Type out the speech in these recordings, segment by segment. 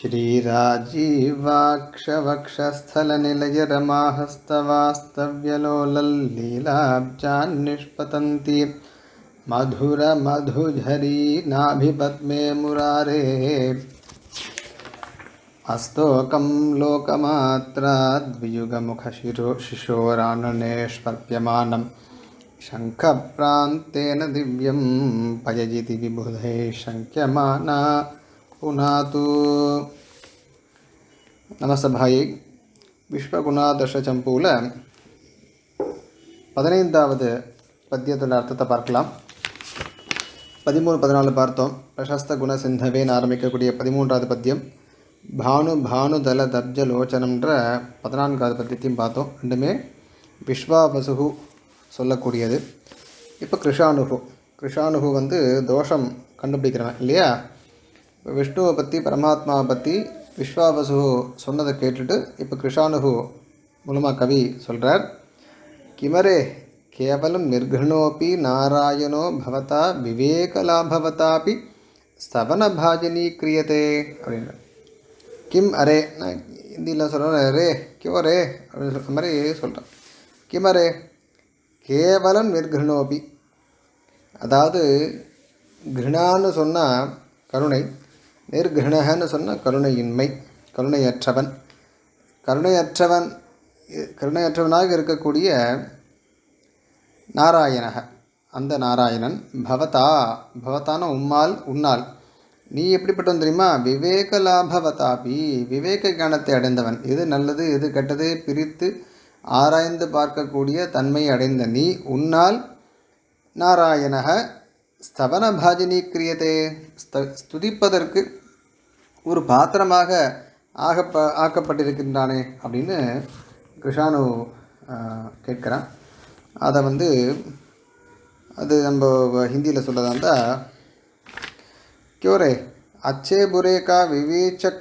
श्रीराजीवाक्षवक्षस्थलनिलयरमाहस्तवास्तव्यलोलल्लीलाब्जान्निष्पतन्ति मधुरमधुझरी नाभिपद्मे मुरारे। अस्तोकं लोकमात्राद्वियुगमुखशिरो शिशोराननेष्पर्प्यमानं शङ्खप्रान्तेन दिव्यं पयजिति विबुधैः शङ्क्यमाना पुनातु நமசபாயை விஸ்வகுணாதர்ஷ சம்பூவில் பதினைந்தாவது பத்தியத்தோட அர்த்தத்தை பார்க்கலாம் பதிமூணு பதினாலு பார்த்தோம் பிரசஸ்த குண சிந்தவேன்னு ஆரம்பிக்கக்கூடிய பதிமூன்றாவது பத்தியம் பானு பானுதல தப்ஜ லோச்சனம்ன்ற பதினான்காவது பத்தியத்தையும் பார்த்தோம் ரெண்டுமே விஸ்வாவசுகு சொல்லக்கூடியது இப்போ கிருஷானுகு கிருஷானுகு வந்து தோஷம் கண்டுபிடிக்கிறவன் இல்லையா இப்போ விஷ்ணுவை பற்றி பரமாத்மாவை பற்றி விஸ்வாபசு சொன்னதை கேட்டுட்டு இப்போ கிருஷானுகு மூலமாக கவி சொல்கிறார் கிமரே கேவலம் நிர்குணோப்பி நாராயணோ பவதா விவேகலாபவதாப்பி ஸ்தவனபாஜினி கிரியதே அப்படின்னு கிம் அரே நான் ஹிந்தியில் சொல்கிறேன் ரே கியோ ரே அப்படின்னு சொல்கிற மாதிரி சொல்கிறேன் கிம் அரே கேவலம் நிர்குணோபி அதாவது கிருணான்னு சொன்னால் கருணை நிர்கிருணகன்னு சொன்னால் கருணையின்மை கருணையற்றவன். கருணையற்றவன் கருணையற்றவனாக இருக்கக்கூடிய நாராயணக. அந்த நாராயணன் பவதா பவதான உம்மால் உன்னால். நீ எப்படிப்பட்டவன் தெரியுமா? விவேக லாபவதாபி விவேக ஞானத்தை அடைந்தவன். எது நல்லது எது கெட்டது பிரித்து ஆராய்ந்து பார்க்கக்கூடிய தன்மை அடைந்த நீ உன்னால் நாராயணக ஸ்தவன பாஜினி கிரியதே. ஸ்த ஸ்துதிப்பதற்கு ஒரு பாத்திரமாக ஆகப்ப ஆக்கப்பட்டிருக்கின்றானே அப்படின்னு கிருஷானு கேட்குறான் அதை வந்து அது நம்ம ஹிந்தியில் சொல்லதா இருந்தால் क्यों अच्छे बुरे का विवेचक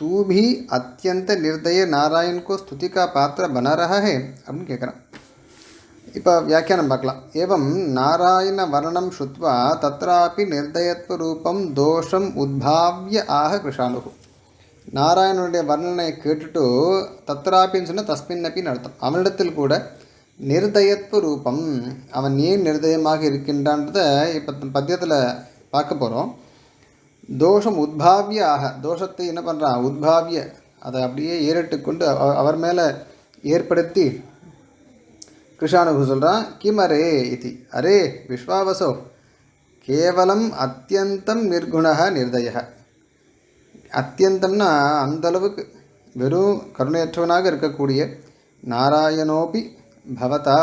तू भी अत्यंत निर्दय नारायण को स्तुति का पात्र बना रहा है அப்படின்னு கேட்குறான் இப்போ வியாக்கியானம் பார்க்கலாம். ஏவம் நாராயண வர்ணம் ஸ்ருத்வா தத்ராப்பி நிர்தயத்வ ரூபம் தோஷம் உத்பாவிய ஆக கிருஷானுகு நாராயணனுடைய வர்ணனை கேட்டுட்டு தத்ராப்பின்னு சொன்னால் தஸ்மின் அப்பின்னு அர்த்தம். அவனிடத்தில் கூட நிர்தயத்வ ரூபம் அவன் ஏன் நிர்தயமாக இருக்கின்றான்றதை இப்போ பத்தியத்தில் பார்க்க போகிறோம் தோஷம் உத்பாவிய ஆக தோஷத்தை என்ன பண்ணுறான் உத்பாவிய அதை அப்படியே ஏறிட்டு கொண்டு அவர் மேலே ஏற்படுத்தி கிருஷானுகு சொல்கிறான் கிம் அரே இது அரே விஸ்வாவசோ கேவலம் அத்தியந்தம் நிர்குணக நிர்தய அத்தியந்தம்னா அந்தளவுக்கு வெறும் கருணையற்றவனாக இருக்கக்கூடிய நாராயணோபி பவதா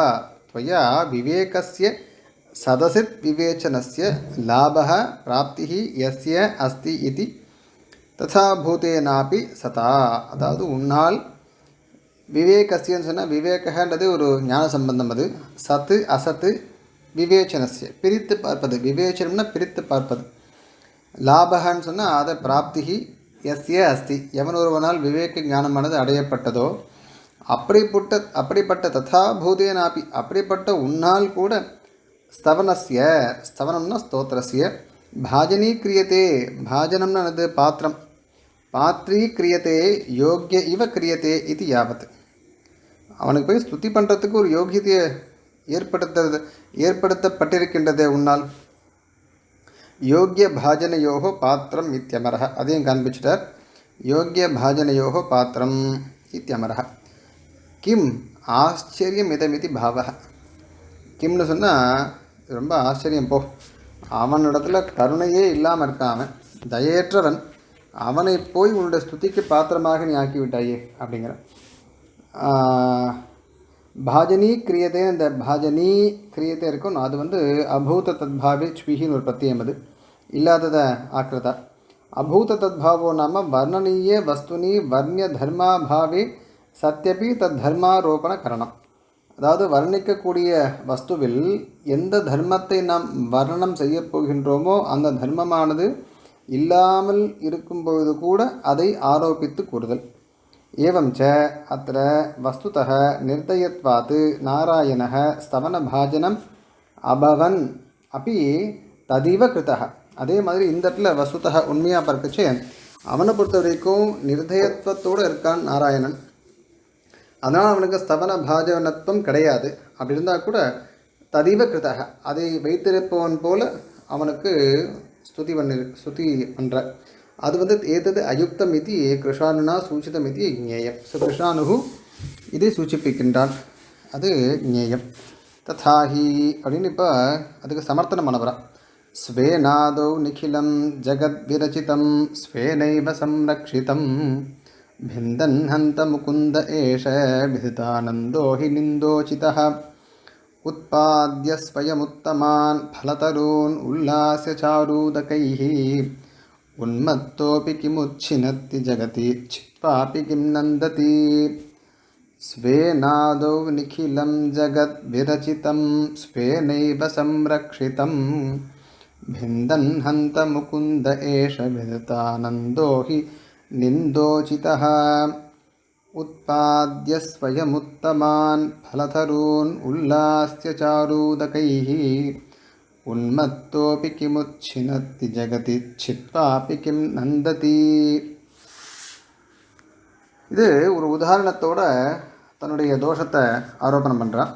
त्वया விவேகஸ்ய சதசித் விவேச்சனஸ்ய லாபः பிராப்திः யஸ்ய அஸ்தி இது ததா பூதேனாப்பி சதா அதாவது உன்னால் விவேகஸ்யன்னு சொன்னால் விவேகன்றது ஒரு ஞான சம்பந்தம் அது. சத்து அசத்து விவேச்சனஸ்ய. பிரித்து பார்ப்பது. விவேச்சனம்னா பிரித்து பார்ப்பது. லாபகன்னு சொன்னால் அதை பிராப்திகி எஸ்ய அஸ்தி. எவன் ஒருவனால் விவேக ஞானமானது அடையப்பட்டதோ அப்படிப்பட்ட அப்படிப்பட்ட ததா பூதேனாப்பி அப்படிப்பட்ட உன்னால் கூட ஸ்தவனஸ்ய. ஸ்தவனம்னா ஸ்தோத்திரஸ்ய. பாஜனீ கிரியத்தே பாஜனம்னா அது பாத்திரம். பாத்ரீ கிரியத்தே யோக்கிய இவ கிரியத்தே இது யாவத். அவனுக்கு போய் ஸ்துதி பண்ணுறதுக்கு ஒரு யோகியத்தையை ஏற்படுத்த ஏற்படுத்தப்பட்டிருக்கின்றதே உன்னால். யோக்கிய பாஜனையோகோ பாத்திரம் இத்தியமரக அதையும் காண்பிச்சிட்டார். யோக்கிய பாஜனையோகோ பாத்திரம் இத்தியமரக கிம் ஆச்சரியம் இதமிதி பாவக கிம்னு சொன்னால் ரொம்ப ஆச்சரியம் போ. அவனிடத்துல கருணையே இல்லாமல் இருக்கான் அவன் தயேற்றவன் அவனை போய் உன்னுடைய ஸ்துதிக்கு பாத்திரமாக நீ ஆக்கிவிட்டாயே அப்படிங்கிற பாஜனி கிரியதே இந்த பாஜனி கிரியதே இருக்கும். அது வந்து அபூத தத்பாவே ஸ்வீஹின்னு ஒரு பிரத்தியம் அது இல்லாததை ஆக்கிரதா. அபூத தத்பாவோ நாம வர்ணனீய வஸ்துனி வர்ணிய தர்மாபாவே சத்தியபி தத் தர்மாரோபண கரணம். அதாவது வர்ணிக்கக்கூடிய வஸ்துவில் எந்த தர்மத்தை நாம் வர்ணனம் செய்ய போகின்றோமோ அந்த தர்மமானது இல்லாமல் இருக்கும்பொழுது கூட அதை ஆரோபித்து கூறுதல். एवं च अत्र வஸ்துதः நிர்தயத்வாத் நாராயணः ஸ்தவனபாஜனம் அபவன் அப்படி ததிவ கிருத்தः அதே மாதிரி இந்த இடத்துல வஸ்துதः உண்மையாக பார்க்கச்சு அவனை பொறுத்த வரைக்கும் நிர்தயத்துவத்தோடு இருக்கான் நாராயணன். அதனால் அவனுக்கு ஸ்தவன பாஜவனத்துவம் கிடையாது. அப்படி இருந்தால் கூட ததீவ கிருதக அதை வைத்திருப்பவன் போல் அவனுக்கு ஸ்துதி பண்ணி ஸ்துதி பண்ணுற अद्वदत् एतद् अयुक्तम् इति कृशानुना सूचितमिति ज्ञेयं स कृशानुः इति सूचिपि किण्ड्रान् अद् ज्ञेयं तथा हि अणिनिप अधिकं समर्थनमनवर स्वेनादौ निखिलं जगद्विरचितं स्वेनैव संरक्षितं भिन्दन् हन्त मुकुन्द एष विदितानन्दो हि निन्दोचितः उत्पाद्य स्वयमुत्तमान् फलतरून् उल्लास्य चारूदकैः उन्मत्तोऽपि किमुच्छिनत्ति जगति छित्त्वापि किं नन्दति? स्वेनादौ निखिलं जगद्विरचितं स्वेनैव संरक्षितं। भिन्दन् हन्त मुकुन्द एष विदतानन्दो हि निन्दोचितः। उत्पाद्य स्वयमुत्तमान् फलतरून् उल्लास्य चारूदकैः उन्मत्तोऽपि किमुच्छिनत्ति जगति छित्त्वापि किं नन्दति இது ஒரு உதாரணத்தோட தன்னுடைய தோஷத்தை ஆரோபணம் பண்ணுறான்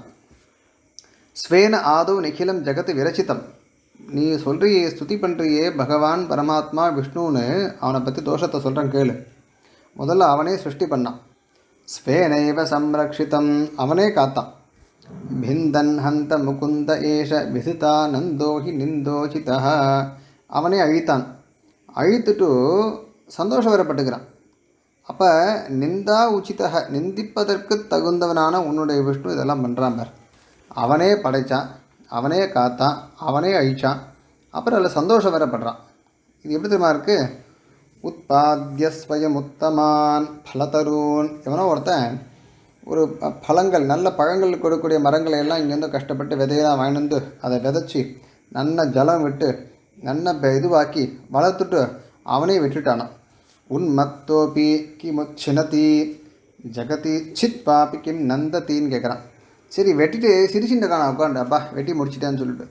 ஸ்வேன ஆதோ நிகிலம் ஜெகத் விரச்சிதம் நீ சொல்றியே ஸ்துதி பண்ணுறியே பகவான் பரமாத்மா விஷ்ணுன்னு அவனை பற்றி தோஷத்தை சொல்கிறேன் கேளு முதல்ல அவனே சிருஷ்டி பண்ணான் ஸ்வேனைவ சம்ரக்ஷிதம் அவனே காத்தான் பிந்தன் ஹந்த முகுந்த ஏஷ விசிதா நந்தோஹி நிந்தோச்சிதா அவனே அழித்தான். அழித்துட்டு சந்தோஷம் வரப்பட்டுக்கிறான் அப்போ நிந்தா உச்சிதக நிந்திப்பதற்கு தகுந்தவனான உன்னுடைய விஷ்ணு இதெல்லாம் பண்ணுறான் பார். அவனே படைத்தான் அவனே காத்தான் அவனே அழிச்சான். அப்புறம் அதில் சந்தோஷம் வரப்படுறான் இது எப்படி தெரியுமா இருக்குது உத்பாத்திய ஸ்வயம் உத்தமான் பலதரூன் எவனோ ஒருத்தன் ஒரு பழங்கள் நல்ல பழங்கள் கொடுக்கக்கூடிய மரங்களை எல்லாம் இங்கேருந்து கஷ்டப்பட்டு விதையெல்லாம் வாங்கிட்டு வந்து அதை விதைச்சி நல்ல ஜலம் விட்டு நல்ல பெ- இதுவாக்கி வளர்த்துட்டு அவனே விட்டுட்டானான் உன்மத்தோபி கிமுச்சினதி ஜகதி சித் பாபி கிம் நந்தத்தின்னு கேட்குறான் சரி வெட்டிட்டு சிரிச்சுட்டு இருக்கான் அப்பா வெட்டி முடிச்சிட்டேன்னு சொல்லிட்டு.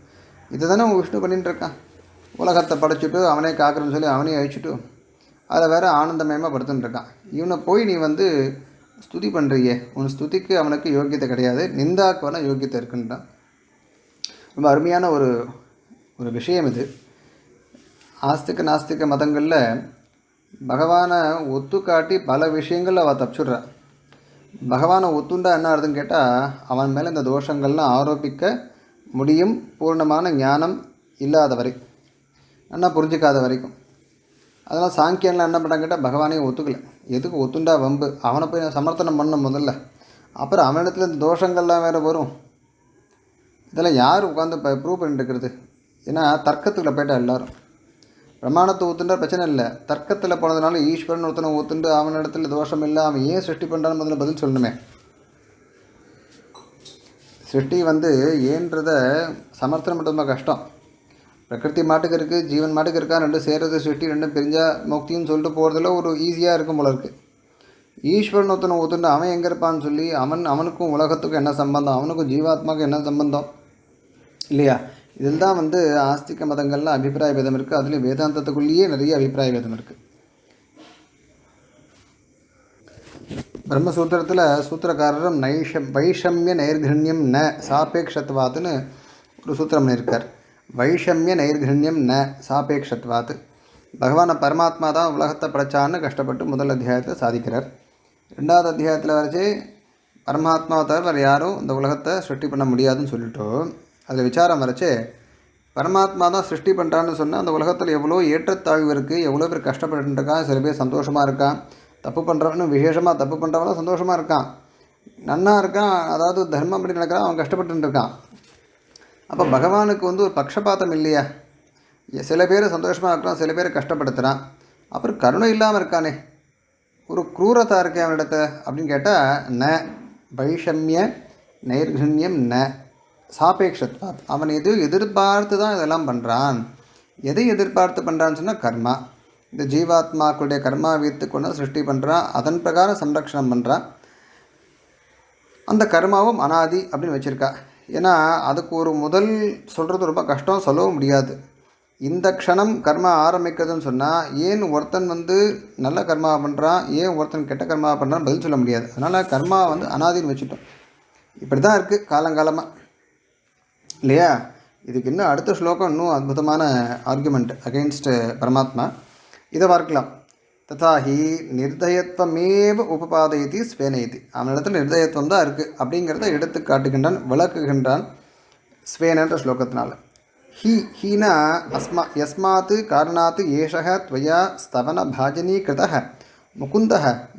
இதை தானே உன் விஷ்ணு பண்ணிட்டு இருக்கான். உலகத்தை படைச்சிட்டு அவனே காக்கிறேன்னு சொல்லி அவனே அழிச்சிட்டு அதை வேற ஆனந்தமயமாக படுத்துட்டு இருக்கான். இவனை போய் நீ வந்து ஸ்துதி பண்ணுறியே உன் ஸ்துதிக்கு அவனுக்கு யோக்கியத்தை கிடையாது. நிந்தாக்கு வேணால் யோக்கியத்தை இருக்குன்றான். ரொம்ப அருமையான ஒரு ஒரு விஷயம் இது. ஆஸ்திக நாஸ்திக மதங்களில் பகவானை ஒத்து காட்டி பல விஷயங்கள் அவள் தப்பிச்சுடுறா. பகவானை ஒத்துண்டா என்ன ஆகுதுன்னு கேட்டால் அவன் மேலே இந்த தோஷங்கள்லாம் ஆரோபிக்க முடியும். பூர்ணமான ஞானம் இல்லாத வரை. நல்லா புரிஞ்சிக்காத வரைக்கும். அதனால் சாங்கியன்லாம் என்ன பண்ணாங்க கேட்டால் பகவானையும் ஒத்துக்கல. எதுக்கு ஒத்துண்டா வம்பு? அவனை போய் நான் சமர்த்தனம் பண்ண முதல்ல. அப்புறம் அவனிடத்துல இந்த தோஷங்கள்லாம் வேறு வரும். இதெல்லாம் யார் உட்காந்து இப்போ ப்ரூவ் பண்ணிட்டு இருக்கிறது? ஏன்னா தர்க்கத்துக்குள்ள போயிட்டா எல்லாரும். பிரமாணத்தை ஊத்துண்டா பிரச்சனை இல்லை. தர்க்கத்தில் போனதுனால ஈஸ்வரன் ஒருத்தனை ஊத்துண்டு அவனிடத்துல தோஷம் இல்லை அவன் ஏன் சிருஷ்டி பண்ணுறான்னு முதல்ல பதில் சொல்லணுமே. சிருஷ்டி வந்து ஏன்றத சமர்த்தனம் பண்ணுறது ரொம்ப கஷ்டம். பிரகிருதி மாட்டுக்கு இருக்குது ஜீவன் மாட்டுக்கு இருக்கா ரெண்டும் சேர்றது சிருஷ்டி ரெண்டும் பிரிஞ்சா முக்தின்னு சொல்லிட்டு போகிறதுல ஒரு ஈஸியாக இருக்கும் போல இருக்குது ஈஸ்வரன் ஒருத்தனை ஒத்துண்டு அவன் எங்கே இருப்பான்னு சொல்லி அவன் அவனுக்கும் உலகத்துக்கும் என்ன சம்பந்தம்? அவனுக்கும் ஜீவாத்மாவுக்கும் என்ன சம்பந்தம்? இல்லையா? இதில் தான் வந்து ஆஸ்திக மதங்களில் அபிப்பிராய பேதம் இருக்குது அதுலேயும் வேதாந்தத்துக்குள்ளேயே நிறைய அபிப்பிராய பேதம் இருக்குது பிரம்மசூத்திரத்தில் சூத்திரக்காரரும் நைஷம் வைஷமிய நைர்கண்யம் ந சாபேக்ஷத்வாத்துன்னு ஒரு சூத்திரம் பண்ணியிருக்கார். வைஷமிய நைர்கிருண்யம் ந சாபேக்ஷத்வாத். பகவான பரமாத்மா தான் உலகத்தை படைச்சான்னு கஷ்டப்பட்டு முதல் அத்தியாயத்தை சாதிக்கிறார். ரெண்டாவது அத்தியாயத்தில் வரைச்சி பரமாத்மாவை தவிர வேறு யாரும் இந்த உலகத்தை சிருஷ்டி பண்ண முடியாதுன்னு சொல்லிட்டு. அதில் விசாரம் வரைச்சி பரமாத்மா தான் சிருஷ்டி பண்ணுறான்னு சொன்னால் அந்த உலகத்தில் எவ்வளோ ஏற்றத்தாழ்வு இருக்குது எவ்வளோ பேர் கஷ்டப்பட்டு இருக்கான் சில பேர் சந்தோஷமாக இருக்கான் தப்பு பண்ணுறவனும் விசேஷமாக தப்பு பண்ணுறவனும் சந்தோஷமாக இருக்கான். நன்னா இருக்கான் அதாவது தர்மம் அப்படி நடக்கிறான் அவன் கஷ்டப்பட்டு இருக்கான் அப்போ பகவானுக்கு வந்து ஒரு பக்ஷபாதம் இல்லையா? சில பேர் சந்தோஷமாக இருக்கலாம் சில பேர் கஷ்டப்படுத்துகிறான் அப்புறம் கருணை இல்லாமல் இருக்கானே. ஒரு குரூரதா இருக்கே அவனிடத்த அப்படின்னு கேட்டால் ந வைஷமிய நைர்கண்யம் ந சாபேக்ஷத்வாத். அவன் எது எதிர்பார்த்து தான் இதெல்லாம் பண்ணுறான் எதை எதிர்பார்த்து பண்ணுறான்னு சொன்னால் கர்மா. இந்த ஜீவாத்மாக்களுடைய கர்மா வைத்து கொண்டு சிருஷ்டி பண்ணுறான் அதன் பிரகாரம் சம்ரக்ஷணம் பண்ணுறான் அந்த கர்மாவும் அனாதி அப்படின்னு வச்சுருக்கா. ஏன்னா அதுக்கு ஒரு முதல் சொல்கிறது ரொம்ப கஷ்டம் சொல்லவும் முடியாது. இந்த க்ஷணம் கர்மா ஆரம்பிக்கிறதுன்னு சொன்னால் ஏன் ஒருத்தன் வந்து நல்ல கர்மா பண்ணுறான் ஏன் ஒருத்தன் கெட்ட கர்மா பண்ணுறான் பதில் சொல்ல முடியாது. அதனால் கர்மா வந்து அனாதின்னு வச்சுட்டோம். இப்படி தான் இருக்குது காலங்காலமாக இல்லையா? இதுக்கு இன்னும் அடுத்த ஸ்லோகம் இன்னும் அற்புதமான ஆர்குமெண்ட் அகெயின்ஸ்ட் பரமாத்மா. இதை பார்க்கலாம். ததா ஹி நிர்தயத்துவமேவ உபபாதையதி ஸ்வேனயதி அவனிடத்தில் நிர்தயத்துவம் தான் இருக்குது அப்படிங்கிறத எடுத்து காட்டுகின்றான் விளக்குகின்றான் ஸ்வேனன்ற ஸ்லோகத்தினால். ஹி ஹீனா அஸ்மா எஸ்மாத்து காரணாத்து ஏஷக துவயா ஸ்தவன பாஜனீகிருத முகுந்த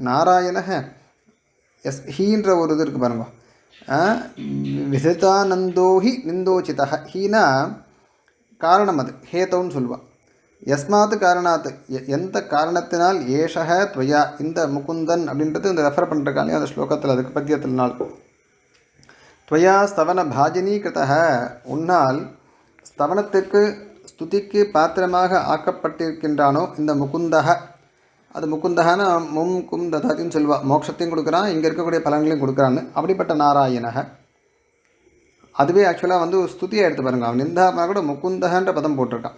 நாராயண எஸ் ஹீன்ற ஒரு இது இருக்குது பாருங்க. விதிதானந்தோ ஹி ஹீனா காரணம் அது ஹேத்தவுன்னு சொல்லுவாள் எஸ்மாத் காரணாத்து எ- எந்த காரணத்தினால் ஏஷக துவயா இந்த முகுந்தன் அப்படின்றது இந்த ரெஃபர் பண்ணுறக்காலே அந்த ஸ்லோகத்தில் அதுக்கு பத்தியத்தில் நாள். துவயா ஸ்தவன பாஜனீகிருத உன்னால் ஸ்தவனத்துக்கு ஸ்துதிக்கு பாத்திரமாக ஆக்கப்பட்டிருக்கின்றானோ இந்த முகுந்தக அது முகுந்தகன மும் கும் ததாத்தின்னு சொல்வா மோட்சத்தையும் கொடுக்குறான் இங்கே இருக்கக்கூடிய பலன்களையும் கொடுக்குறான்னு. அப்படிப்பட்ட நாராயணக அதுவே ஆக்சுவலாக வந்து ஸ்துதியாக எடுத்து பாருங்க. அவன் நிந்தாபனா கூட முகுந்தகன்ற பதம் போட்டிருக்கான்.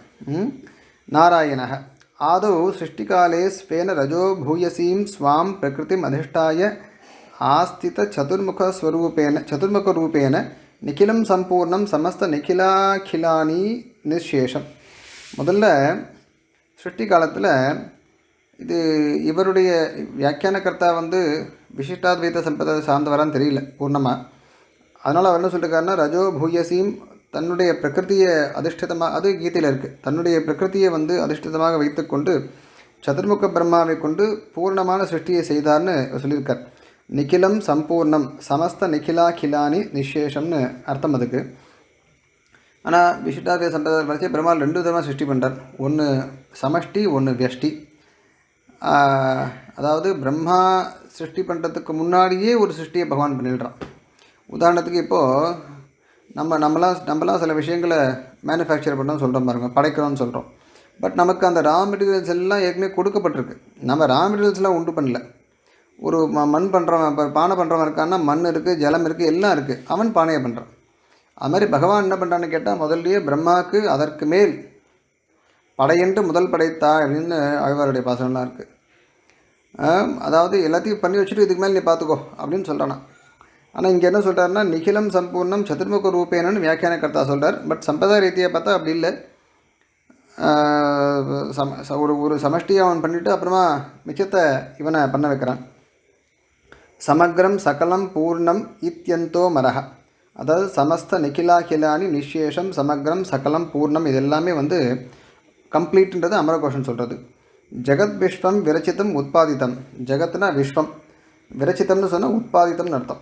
ம்? நாராயணः ஆதौ सृष्टिकाले स्वेन रजो भूयसीं स्वां प्रकृतिम् अधिष्ठाय आस्थितचतुर्मुखस्वरूपेण चतुर्मुखरूपेण निखिलं सम्पूर्णं समस्तनिखिलाखिलानि நிசேஷம் முதல்ல சிருஷ்டி காலத்தில் இது இவருடைய வியாக்கியானகர்த்தா வந்து விசிஷ்டாத்வைத சம்பிரதாய சார்ந்தவரான்னு தெரியல பூர்ணமாக அதனால் அவர் என்ன சொல்லிருக்காருன்னா ரஜோ பூயசீம் தன்னுடைய பிரகிருதியை அதிஷ்டிதமாக அது கீதையில் இருக்குது தன்னுடைய பிரகிருதியை வந்து அதிஷ்டிதமாக வைத்துக்கொண்டு சதுர்முக பிரம்மாவை கொண்டு பூர்ணமான சிருஷ்டியை செய்தார்னு சொல்லியிருக்கார். நிகிலம் சம்பூர்ணம் சமஸ்த நிகிலாகிலானி நிசேஷம்னு அர்த்தம் அதுக்கு. ஆனால் விசிஷ்டாத்வைத சம்பிரதாய வரைச்சி பெருமாள் ரெண்டு விதமாக சிருஷ்டி பண்ணுறார் ஒன்று சமஷ்டி ஒன்று வியஷ்டி. அதாவது பிரம்மா சிருஷ்டி பண்ணுறதுக்கு முன்னாடியே ஒரு சிருஷ்டியை பகவான் பண்ணிடுறான். உதாரணத்துக்கு இப்போது நம்ம நம்மளாம் நம்மளாம் சில விஷயங்களை மேனுஃபேக்சர் பண்ணோம் சொல்கிறோம் பாருங்க படைக்கிறோம்னு சொல்கிறோம் பட் நமக்கு அந்த ரா மெட்டீரியல்ஸ் எல்லாம் ஏற்கனவே கொடுக்கப்பட்டிருக்கு. நம்ம ரா மெட்டீரியல்ஸ்லாம் உண்டு பண்ணல. ஒரு ம மண் பண்ணுறவன் இப்போ பானை பண்ணுறவன் இருக்கான்னா மண் இருக்குது ஜலம் இருக்குது எல்லாம் இருக்குது அவன் பானையை பண்ணுறான் அது மாதிரி பகவான் என்ன பண்ணுறான்னு கேட்டால் முதல்லயே பிரம்மாவுக்கு அதற்கு மேல் படையென்று முதல் படைத்தா அப்படின்னு ஆழ்வாருடைய பாசனம்லாம் இருக்குது அதாவது எல்லாத்தையும் பண்ணி வச்சுட்டு இதுக்கு மேலே நீ பார்த்துக்கோ அப்படின்னு சொல்கிறானா ஆனால் இங்கே என்ன சொல்கிறாருன்னா நிகிலம் சம்பூர்ணம் சதுர்முக ரூபேனன்னு வியாக்கியானகர்த்தா சொல்கிறார் பட் சம்பிரதாய ரீதியாக பார்த்தா அப்படி இல்லை. சம ச- ஒரு ஒரு சமஷ்டியை அவன் பண்ணிவிட்டு அப்புறமா மிச்சத்தை இவனை பண்ண வைக்கிறான். சமக்ரம் சகலம் பூர்ணம் இத்தியந்தோ மரக அதாவது சமஸ்த நிகிலாகிலானி நிஷேஷம் சமக்ரம் சகலம் பூர்ணம் இது எல்லாமே வந்து கம்ப்ளீட்ன்றது அமரகோஷன் சொல்கிறது ஜெகத் விஸ்வம் விரச்சித்தம் உற்பாதித்தம் ஜெகத்னா விஸ்வம் விரச்சித்தம்னு சொன்னால் உற்பாதித்தம்னு அர்த்தம்.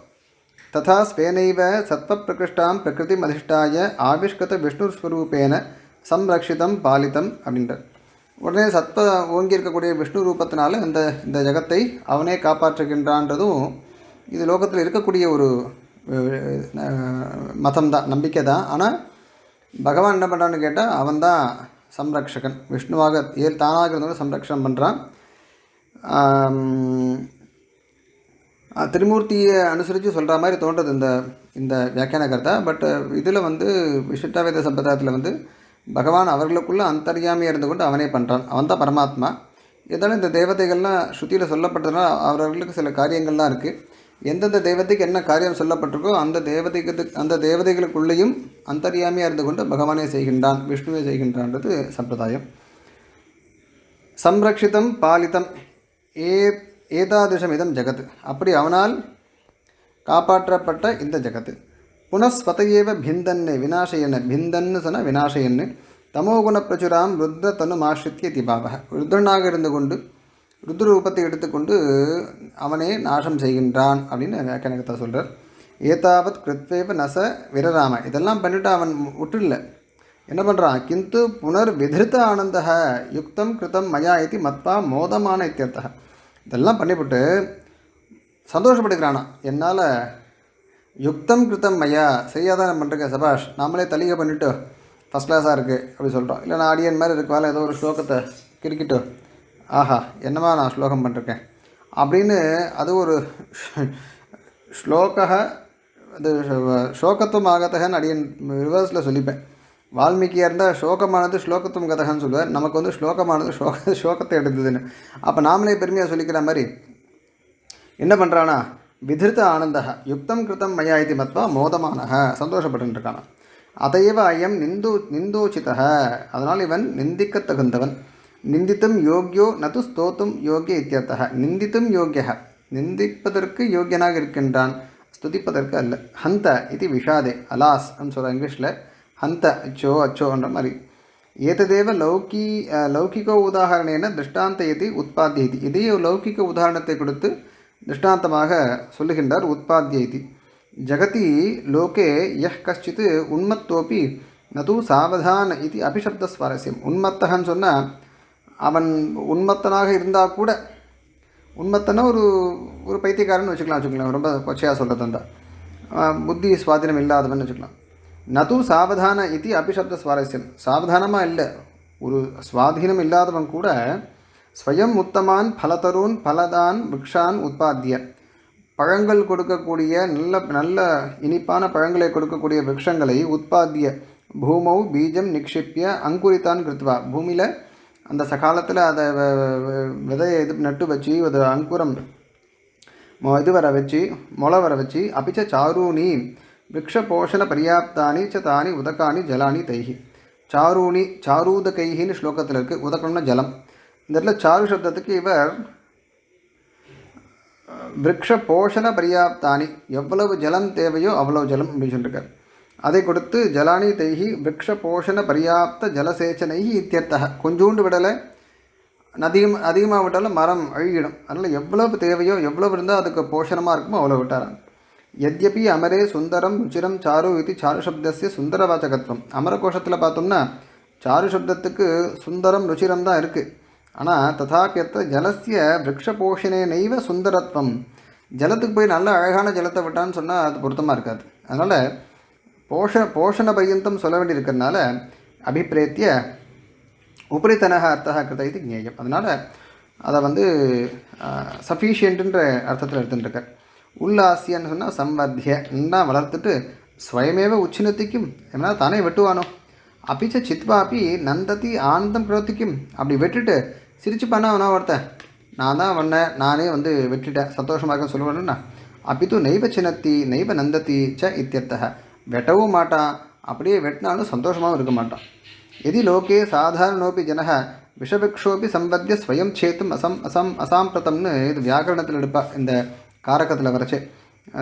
ததா ஸ்வேனைவ சத்வப்பிரகிருஷ்டாம் பிரகிருதி அதிஷ்டாய ஆவிஷ்கத விஷ்ணுஸ்வரூபேன சம்ரக்ஷிதம் பாலிதம் அப்படின்றார் உடனே சத்வ ஓங்கி இருக்கக்கூடிய விஷ்ணு ரூபத்தினால இந்த இந்த ஜகத்தை அவனே காப்பாற்றுகின்றான்றதும் இது லோகத்தில் இருக்கக்கூடிய ஒரு மதம் தான் நம்பிக்கை தான் ஆனால் பகவான் என்ன பண்ணுறான்னு கேட்டால் அவன் தான் சம்ரக்ஷகன். விஷ்ணுவாக ஏ தானாக இருந்தவங்க சம்ரக்ஷணம் பண்ணுறான் திருமூர்த்தியை அனுசரித்து சொல்கிற மாதிரி தோன்றது இந்த இந்த வியாக்கியான கருத்தா பட் இதில் வந்து விசிஷ்டாவேத சம்பிரதாயத்தில் வந்து பகவான் அவர்களுக்குள்ளே அந்தரியாமையாக இருந்து கொண்டு அவனே பண்ணுறான் அவன் தான் பரமாத்மா. இருந்தாலும் இந்த தேவதைகள்லாம் ஸ்ருதியில் சொல்லப்பட்டதுனால அவர்களுக்கு சில காரியங்கள்லாம் இருக்குது எந்தெந்த தெய்வத்துக்கு என்ன காரியம் சொல்லப்பட்டிருக்கோ அந்த தேவதைக்கு அந்த தேவதைகளுக்குள்ளேயும் அந்தரியாமையாக இருந்து கொண்டு பகவானே செய்கின்றான் விஷ்ணுவே செய்கின்றான்றது சம்பிரதாயம். சம்ரக்ஷிதம் பாலிதம். ஏ ஏதாதிருஷம் இதம் ஜகத். அப்படி அவனால் காப்பாற்றப்பட்ட இந்த ஜகத். புனஸ்வதையேவ பிந்தன்னு விநாசயன்னு பிந்தன்னு சொன்ன வினாசையன்னு தமோகுண பிரச்சுராம் ருத்ர தனு மாஸ்ரித்திய திபாவக ருத்ரனாக இருந்து கொண்டு ருத்ர ரூபத்தை எடுத்துக்கொண்டு அவனே நாசம் செய்கின்றான் அப்படின்னு வியாக்கியானகத்தை சொல்கிறார் ஏதாவத் கிருத்வேவ நச விரராம. இதெல்லாம் பண்ணிவிட்டு அவன் விட்டுடல என்ன பண்ணுறான் கிந்து புனர் விதிருத்த ஆனந்தக யுக்தம் கிருதம் மயா இது மத்வா மோதமான இத்தியர்த்தக இதெல்லாம் பண்ணிவிட்டு சந்தோஷப்படுக்கிறானா என்னால் யுக்தம் கிருத்தம் ஐயா சரியாக தான் பண்ணுறேன் சபாஷ். நாமளே தலிகை பண்ணிவிட்டு ஃபஸ்ட் கிளாஸாக இருக்குது அப்படி சொல்கிறோம் இல்லை நான் அடியன் மாதிரி இருக்கவால ஏதோ ஒரு ஸ்லோகத்தை கிரிக்கிட்டு ஆஹா என்னமா நான் ஸ்லோகம் பண்ணிருக்கேன் அப்படின்னு அது ஒரு ஸ்லோக அது சோகத்துவம் ஆகத்தகன்னு அடியன் ரிவர்ஸில் சொல்லிப்பேன். வால்மீகியாக இருந்தால் ஸ்லோகமானது ஸ்லோகத்துவம் கதகன்னு சொல்லுவார். நமக்கு வந்து ஸ்லோகமானது ஸ்லோக ஸ்லோகத்தை எடுத்ததுன்னு. அப்போ நாமளே பெருமையாக சொல்லிக்கிற மாதிரி என்ன பண்ணுறானா விதிருத்த ஆனந்தக யுக்தம் கிருத்தம் மயா இது மத்வா மோதமானக சந்தோஷப்பட்டு இருக்கானா அதையவ அயம் நிந்து நிந்தோச்சிதக அதனால் இவன் நிந்திக்க தகுந்தவன். நிந்தித்தும் யோக்கியோ நது ஸ்தோத்தும் யோக்கிய இத்தியர்த்தः நிந்தித்தும் யோக்கியः நிந்திப்பதற்கு யோக்கியனாக இருக்கின்றான் ஸ்துதிப்பதற்கு அல்ல. ஹந்த இது விஷாதே அலாஸ் அப்படின்னு சொல்கிற இங்கிலீஷில் ஹந்த அச்சோ அச்சோன்ற மாதிரி ஏததேவ லௌகி அஹ், லௌகிக உதாகரணேன திருஷ்டாந்த இது உற்பத்திய இது இதே ஒரு லௌகிக உதாரணத்தை கொடுத்து திருஷ்டாந்தமாக சொல்லுகின்றார் உற்பத்திய இது ஜகதி லோகே யஹ் கஷ்டித் உன்மத்தோப்பி நது சாவதான இது அபிஷப்த சுவாரஸ்யம் உன்மத்தகன்னு சொன்னால் அவன் உன்மத்தனாக இருந்தால் கூட உண்மத்தனா ஒரு ஒரு பைத்தியக்காரன் வச்சுக்கலாம் வச்சுக்கலாம் ரொம்ப கொச்சையாக சொல்கிறது அந்த புத்தி சுவாதீனம் இல்லாதவன் வச்சுக்கலாம் நது சாவதான இது அபிஷப்த சுவாரஸ்யம் சாவதானமாக இல்லை. ஒரு சுவாதீனம் இல்லாதவன் கூட ஸ்வயம் உத்தமான் பலதரூன் பலதான் விக்ஷான் உற்பத்திய பழங்கள் கொடுக்கக்கூடிய நல்ல நல்ல இனிப்பான பழங்களை கொடுக்கக்கூடிய விருட்சங்களை உற்பத்திய பூமௌ பீஜம் நிக்ஷிப்பிய அங்குரித்தான் கிருத்வா. பூமியில் அந்த சகாலத்தில் அதை விதையை இது நட்டு வச்சு அது அங்குரம் இது வர வச்சு முளை வர வச்சு அப்பிச்ச சாரூனி விரக்ஷபோஷண பர்யாப்தானி ச தானி உதகானி ஜலானி தைஹி சாரூணி சாரூதகைஹின்னு ஸ்லோகத்தில் இருக்குது உதகம்னா ஜலம் இந்த இடத்துல சாரு சப்தத்துக்கு இவர் விரக்ஷ போஷண பர்யாப்தானி எவ்வளவு ஜலம் தேவையோ அவ்வளவு ஜலம் அப்படின்னு சொல்லியிருக்கார் அதை கொடுத்து ஜலானி தைஹி விரக்ஷ போஷண பர்யாப்த ஜலசேச்சனை இத்தியர்த்தக. கொஞ்சோண்டு விடலை அதிகம் அதிகமாக விட்டாலும் மரம் அழுகிடும் அதனால் எவ்வளவு தேவையோ எவ்வளவு இருந்தால் அதுக்கு போஷணமாக இருக்குமோ அவ்வளோ விட்டாராம். எத்யபி அமரே சுந்தரம் ருச்சிரம் சாரு இது சாரு சப்தஸ்ய சுந்தரவாச்சகத்துவம் அமர கோஷத்தில் பார்த்தோம்னா சாரு சப்தத்துக்கு சுந்தரம் ருச்சிரம் தான் இருக்குது ஆனால் ததாபியத்த ஜலசிய விரக்ஷபோஷணே நெய்வ சுந்தரத்துவம் ஜலத்துக்கு போய் நல்ல அழகான ஜலத்தை விட்டான்னு சொன்னால் அது பொருத்தமாக இருக்காது. அதனால் போஷ போஷண பரியந்தம் சொல்ல வேண்டியிருக்கிறதுனால அபிப்பிரேத்திய உபரித்தனக அர்த்தா கிருத இது ஜேயம் அதனால் அதை வந்து சஃபிஷியன்ட்டுன்ற அர்த்தத்தில் எடுத்துட்டுருக்கார் உல்லாசியான்னு சொன்னால் சம்பத்திய நல்லா வளர்த்துட்டு ஸ்வயமேவ உச்சினத்திக்கும் என்னால் தானே வெட்டுவானோ? அப்பிச்ச சித்வாப்பி நந்ததி ஆனந்தம் பிரவர்த்திக்கும். அப்படி வெட்டுட்டு சிரிச்சுப்பானா அவனா ஒருத்த நான் தான் பண்ணேன் நானே வந்து வெட்டிட்டேன். சந்தோஷமாக இருக்க சொல்லணும்னா அப்பித்து நெய்வ சின்னத்தி நெய்வ நந்தத்தி ச இத்தியர்த்தக. வெட்டவும் மாட்டான். அப்படியே வெட்டினாலும் சந்தோஷமாகவும் இருக்க மாட்டான். எதி லோகே சாதாரணோபி ஜனக. விஷபிக்ஷோபி சம்பத்திய ஸ்வயம் சேத்தும் அசம் அசம் அசாம்பிரதம்னு இது வியாக்கரணத்தில் எடுப்பா. இந்த காரகத்தில் வரைச்சே.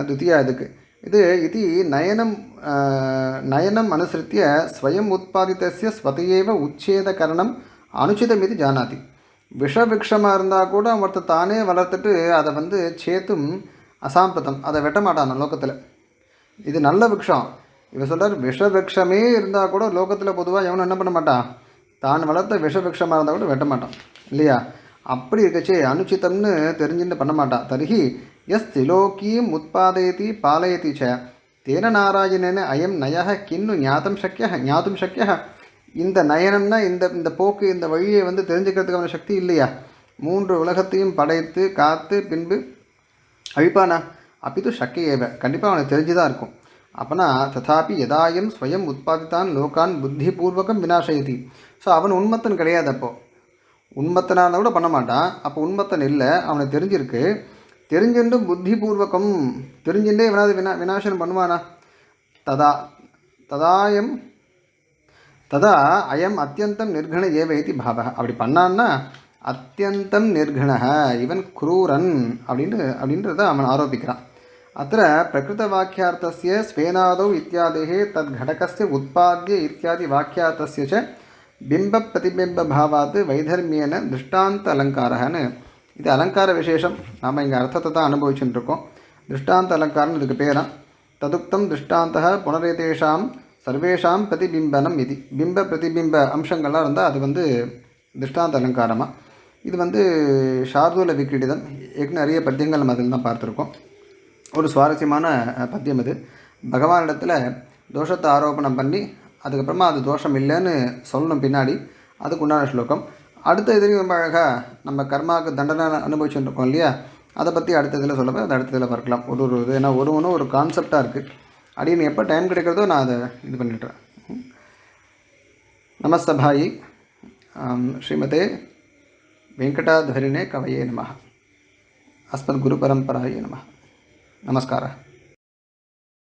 துத்தியா இதுக்கு. இது இது நயனம் நயனம் அனுசரித்திய ஸ்வயம் உத்பாதித்தஸ்ய ஸ்வதையேவ உச்சேத கரணம் அனுச்சிதம் இது ஜானாதி. விஷவிக்ஷமாக இருந்தால் கூட ஒருத்தர் தானே வளர்த்துட்டு அதை வந்து சேத்தும் அசாம்பிரதம். அதை வெட்ட மாட்டான் லோகத்தில். இது நல்ல விக்ஷம். இவர் சொல்கிறார் விஷவிக்ஷமே இருந்தால் கூட லோகத்தில் பொதுவாக எவனும் என்ன பண்ண மாட்டான்? தான் வளர்த்த விஷவிக்ஷமாக இருந்தால் கூட வெட்ட மாட்டான். இல்லையா? அப்படி இருக்கச்சே அனுச்சிதம்னு தெரிஞ்சுன்னு பண்ண மாட்டான். தருகி எஸ் திலோக்கியும் உத்பாதயதி பாலயதி ச தேன நாராயணன அயம் நயக கிண்ணு ஞாத்தம் சக்கிய ஞாத்தும் சக்கிய இந்த நயனம்னா இந்த இந்த போக்கு இந்த வழியை வந்து தெரிஞ்சுக்கிறதுக்கான சக்தி இல்லையா? மூன்று உலகத்தையும் படைத்து காத்து பின்பு அழிப்பானா? அப்பித்து சக்கியேவ கண்டிப்பாக அவனுக்கு தெரிஞ்சு தான் இருக்கும். அப்பனா ததாபி எதாயம் ஸ்வயம் உற்பத்தித்தான் லோகான் புத்திபூர்வகம் வினாசயதி ஸோ அவன் உண்மத்தன் கிடையாது அப்போது உண்மத்தனால கூட பண்ண மாட்டான். அப்போ உண்மத்தன் இல்லை. அவனுக்கு தெரிஞ்சிருக்கு. தெரிஞ்சுண்டும் புத்திபூர்வகம். தெரிஞ்சுட்டே இவனாவது வினா வினாசனம் பண்ணுவானா? ததா ததாயம் ததா அயம் அத்தியந்தம் நிர்கண ஏவ இது பாவக அப்படி பண்ணான்னா அத்தியந்தம் நிர்கணக இவன் குரூரன் அப்படின்னு அப்படின்றத அவன் ஆரோபிக்கிறான். அத்த பிரகிருத வாக்கியார்த்தசிய ஸ்வேனாதோ இத்தியாதே தத் கடகஸ்ய உற்பத்திய இத்தியாதி வாக்கியார்த்தசிய ச பிம்ப பிரதிபிம்ப பாவாத் வைதர்மியன திருஷ்டாந்த அலங்காரகன்னு இது அலங்கார விசேஷம். நாம் இங்கே அர்த்தத்தை தான் அனுபவிச்சுட்டு இருக்கோம் திருஷ்டாந்த அலங்காரம் இதுக்கு பேரா. ததுக்தம் திருஷ்டாந்த புனரேதேஷாம் சர்வேஷாம் பிரதிபிம்பனம் இது. பிம்ப பிரதிபிம்ப அம்சங்கள்லாம் இருந்தால் அது வந்து திருஷ்டாந்த அலங்காரமாக இது வந்து ஷார்தூல விக்கிடிதம் ஏற்கனவே நிறைய பத்தியங்கள் நம்ம அதில் தான் பார்த்துருக்கோம். ஒரு சுவாரஸ்யமான பத்தியம் இது. பகவானிடத்தில் தோஷத்தை ஆரோபணம் பண்ணி அதுக்கப்புறமா அது தோஷம் இல்லைன்னு சொல்லணும் பின்னாடி. அதுக்கு உண்டான ஸ்லோகம். அடுத்த இதில் ரொம்ப அழகாக நம்ம கர்மாவுக்கு தண்டனை அனுபவிச்சுருக்கோம் இல்லையா? அதை பற்றி அடுத்த இதில் சொல்லப்போ அதை அடுத்த இதில் பார்க்கலாம். ஒரு ஒரு இது ஏன்னா ஒரு ஒன்று ஒரு கான்செப்டாக இருக்குது அப்படின்னு எப்போ டைம் கிடைக்கிறதோ நான் அதை இது பண்ணிடுறேன். நமஸ்தபாயி. ஸ்ரீமதே வெங்கடாதரிணே கவையே நம. அஸ்மத் குரு பரம்பராயே நம. நமஸ்காரம்.